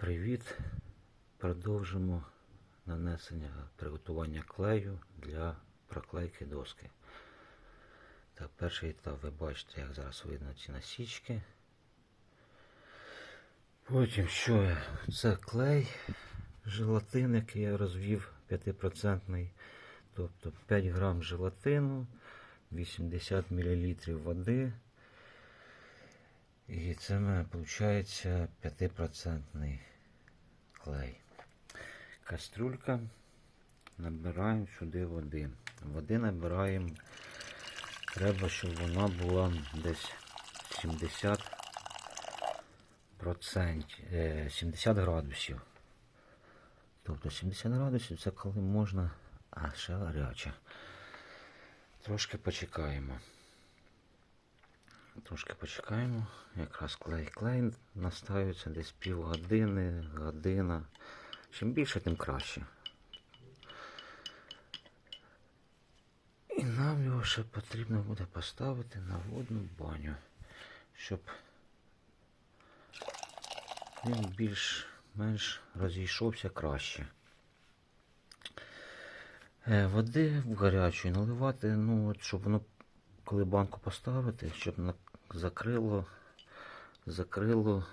Привіт! Продовжимо нанесення приготування клею для проклейки доски. Так, перший етап ви бачите, як зараз видно ці насічки. Потім що? Це клей, желатин, який я розвів 5%, тобто 5 грам желатину, 80 мл води. І це в мене виходить 5% клей. Кастрюлька. Набираємо сюди води. Води набираємо. Треба, щоб вона була десь 70 е, 70 градусів. Тобто 70 градусів це коли можна. А, ще гаряча. Трошки почекаємо. Трошки почекаємо. Якраз клей клей настаюється десь півгодини, година. Чим більше, тим краще. І нам його ще потрібно буде поставити на водну баню, щоб він більш-менш розійшовся краще. Е, Води в гарячу наливати, ну от, щоб воно, коли банку поставити, щоб на- закрило, закрило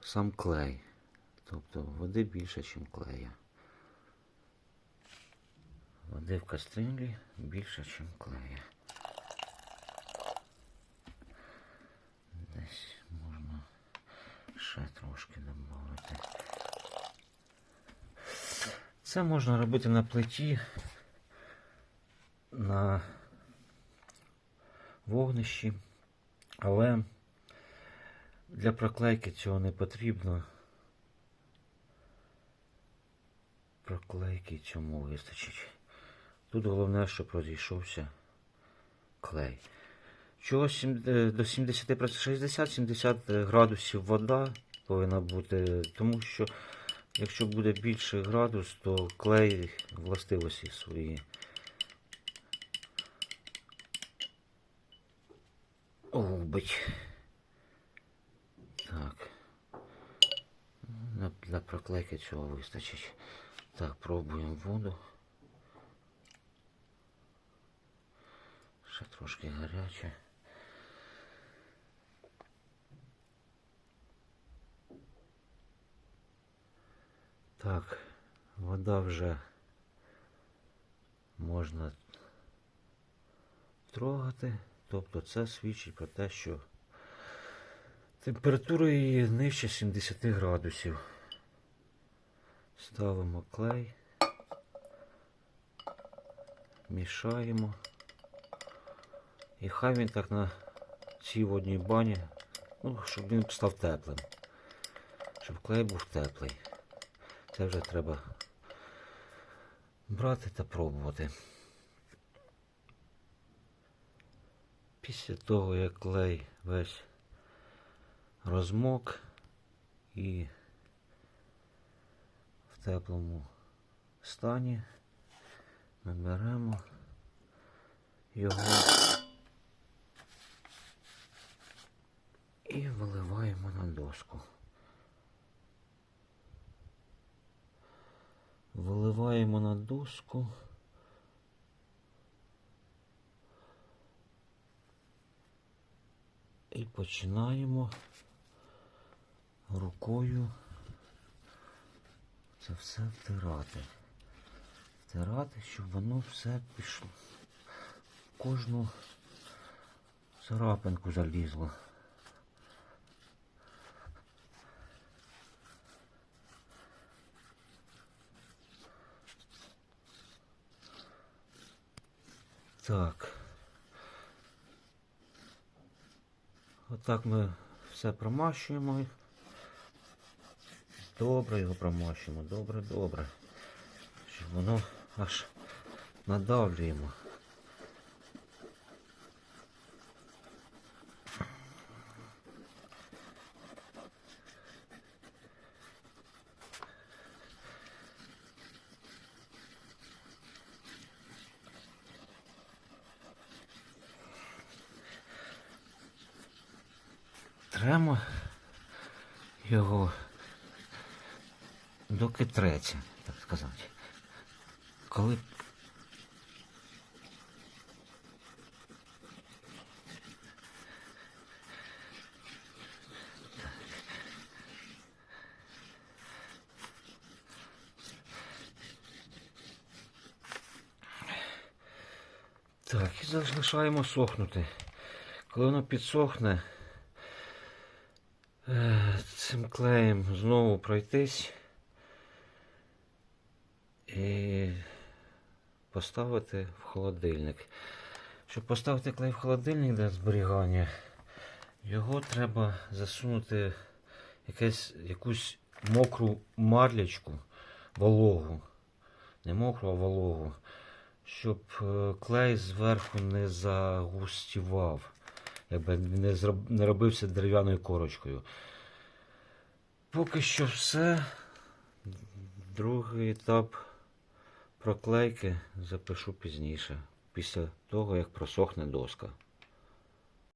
сам клей. Тобто води більше, ніж клея. Води в кастрюлі більше, ніж клея. Десь можна ще трошки додати. Це можна робити на плиті, на вогнищі, але для проклейки цього не потрібно. Проклейки цьому вистачить. Тут головне, щоб розійшовся клей. Чого е, до 70, 60-70 градусів вода повинна бути, тому що якщо буде більший градус, то клей властивості свої губить. Так. Для проклейки цього вистачить. Так, пробуємо воду. Ще трошки гаряче. Так, вода вже можна трогати. Тобто це свідчить про те, що температура її нижче 70 градусів. Ставимо клей, мішаємо. І хай він так на цій водній бані, ну, щоб він став теплим. Щоб клей був теплий. Це вже треба брати та пробувати. Після того, як клей весь розмок і в теплому стані ми беремо його і виливаємо на доску. Виливаємо на доску. І починаємо рукою це все втирати. Втирати, щоб воно все пішло. В кожну царапинку залізло. Так. Отак ми все промащуємо. Добре його промащуємо, добре, добре. Щоб воно аж надавлюємо. Тремо його доки треться, так сказати. Коли Так, і залишаємо сохнути. Коли воно підсохне, цим клеєм знову пройтись і поставити в холодильник. Щоб поставити клей в холодильник для зберігання, його треба засунути якесь, якусь мокру марлячку, вологу. Не мокру, а вологу щоб е, клей зверху не загустівав, якби не, не робився дерев'яною корочкою. Поки що все. Другий етап проклейки запишу пізніше, після того, як просохне доска.